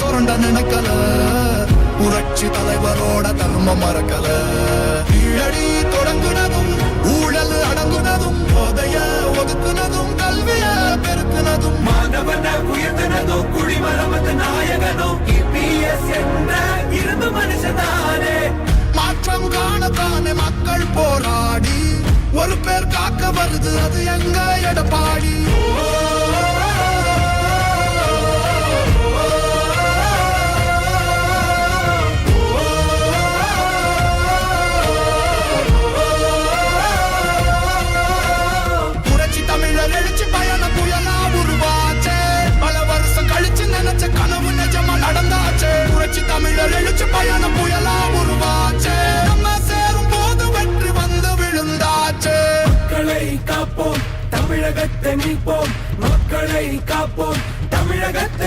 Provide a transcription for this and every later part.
சுரண்ட நினைக்கல. புரட்சி தலைவரோட தர்மம் மறக்கல. கீழடி தொடங்குனதும் ஊழல் அடங்குனதும் போதைய ஒதுக்குனதும் கல்விய பெருக்குனதும். மாணவன உயர்த்தினதோ குடிமரமத்த நாயகனோ இபிஎஸ் என்ற இருந்து மனுஷனானே மாற்றம் காணத்தானே மக்கள் போராடி. ஒரு பேர் காக்க வருது அது எங்க எடப்பாடி?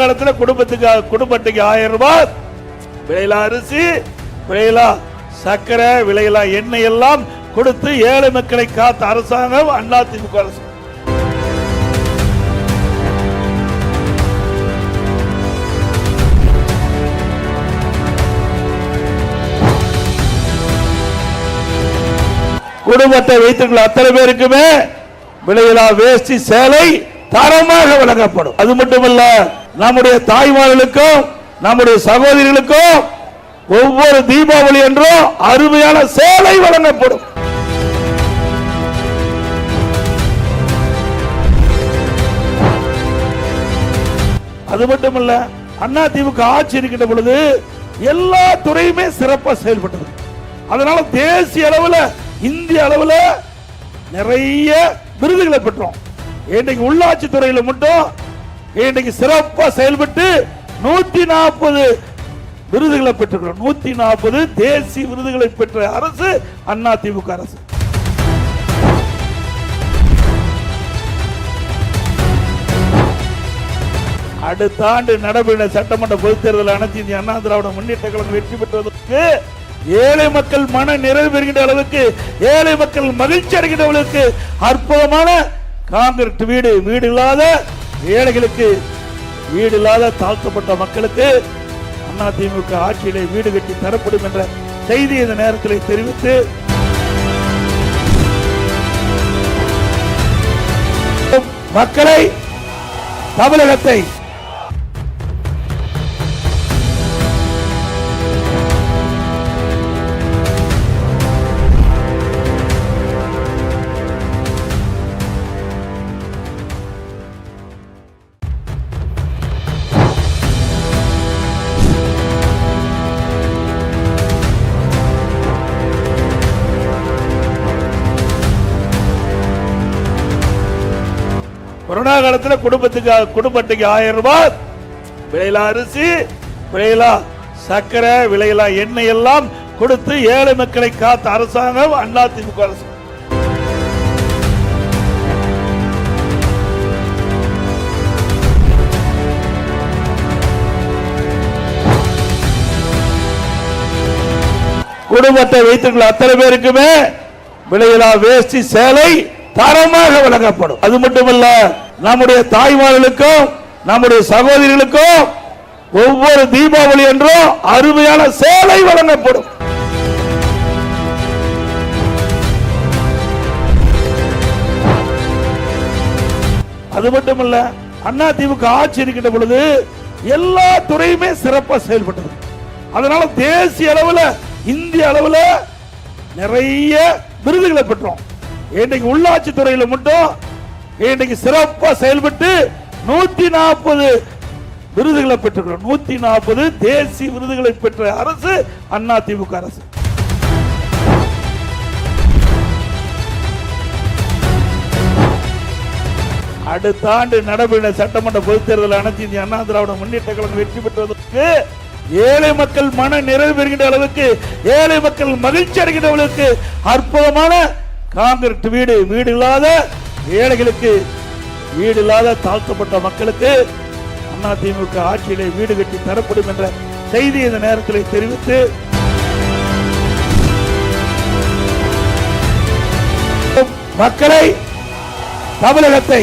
காலத்துல குடும்பத்துக்கு குடும்பத்துக்கு ஆயிரம் ரூபாய் விலையிலா அரிசி விலையிலா சர்க்கரை விலையிலா எண்ணெய் எல்லாம் கொடுத்து ஏழை மக்களை காத்த அரசாங்கம் அண்ணா திமுக அரசு. குடும்பத்தை வைத்துள்ள அத்தனை பேருக்குமே விலையிலா வேஷ்டி சேலை தரமாக வழங்கப்படும். அது மட்டுமல்ல நம்முடைய தாய்மார்களுக்கும் நம்முடைய சகோதரிகளுக்கும் ஒவ்வொரு தீபாவளி என்றும் அருமையான சேலை வழங்கப்படும். அது மட்டுமல்ல அண்ணா திமுக ஆட்சி இருக்கின்ற பொழுது எல்லா துறையுமே சிறப்பா செயல்பட்டது. அதனால தேசிய அளவுல இந்திய அளவுல நிறைய விருதுகளை பெற்றோம். இன்னைக்கு உள்ளாட்சி துறையில மட்டும் இன்னைக்கு சிறப்பா செயல்பட்டு நூத்தி நாற்பது விருதுகளை பெற்றுக்கிறோம். நூத்தி நாற்பது தேசிய விருதுகளை பெற்ற அரசு அண்ணா திமுக அரசு. அடுத்த ஆண்டு நடைபெற சட்டமன்ற பொதுத் தேர்தல் அனைத்து இந்திய அண்ணா திராவிட முன்னேற்ற கழகம் வெற்றி பெற்றதற்கு ஏழை மக்கள் மன நிறைவு பெறுகின்ற அளவுக்கு ஏழை மக்கள் மகிழ்ச்சி அடைகின்ற அளவுக்கு அற்புதமான காங்கிரட் வீடு வீடு இல்லாத ஏழைகளுக்கு வீடு இல்லாத தாழ்த்தப்பட்ட மக்களுக்கு அதிமுக ஆட்சியிலே வீடு கட்டி தரப்படும் என்ற செய்தி இந்த நேரத்தில் தெரிவித்து மக்களை தமிழகத்தை காலத்துல குடும்பத்துக்கு குடும்பத்துக்கு ஆயிரம் ரூபாய் விலையிலா அரிசி விலையிலா சர்க்கரை விலையிலா எண்ணெய் எல்லாம் கொடுத்து ஏழை மக்களை காத்த அரசாங்கம் அதிமுக அரசு. குடும்பத்தை வைத்துள்ள அத்தனை பேருக்குமே விலையிலா வேஷ்டி சேலை தரமாக வழங்கப்படும். அது மட்டுமல்ல நம்முடைய தாய்மார்களுக்கும் நம்முடைய சகோதரிகளுக்கும் ஒவ்வொரு தீபாவளி என்றும் அருமையான சேலை வழங்கப்படும். அது மட்டுமல்ல அண்ணா திமுக ஆட்சி இருக்கின்ற பொழுது எல்லா துறையுமே சிறப்பாக செயல்பட்டது. அதனால தேசிய அளவில் இந்திய அளவில் நிறைய விருதுகளை பெற்றோம். இன்னைக்கு உள்ளாட்சி துறையில் மட்டும் இன்னைக்கு சிறப்பா செயல்பட்டு நூத்தி நாற்பது விருதுகளை பெற்றுக்கிறோம். நூத்தி நாற்பது தேசிய விருதுகளை பெற்ற அரசு அண்ணா திமுக அரசு. அடுத்த ஆண்டு நடைபெற சட்டமன்ற பொதுத் தேர்தல் அனைத்து இந்திய அண்ணா திராவிட முன்னேற்ற கழகம் வெற்றி பெற்றதற்கு ஏழை மக்கள் மன நிறைவு பெறுகின்ற அளவுக்கு ஏழை மக்கள் மகிழ்ச்சி அடைகின்ற அளவுக்கு அற்புதமான காங்கிரட் வீடு வீடு இல்லாத ஏழைகளுக்கு வீடு இல்லாத தாழ்த்தப்பட்ட மக்களுக்கு அதிமுக ஆட்சியிலே வீடு கட்டி தரப்படும் என்ற செய்தி இந்த நேரத்தில் தெரிவித்து மக்களை தமிழகத்தை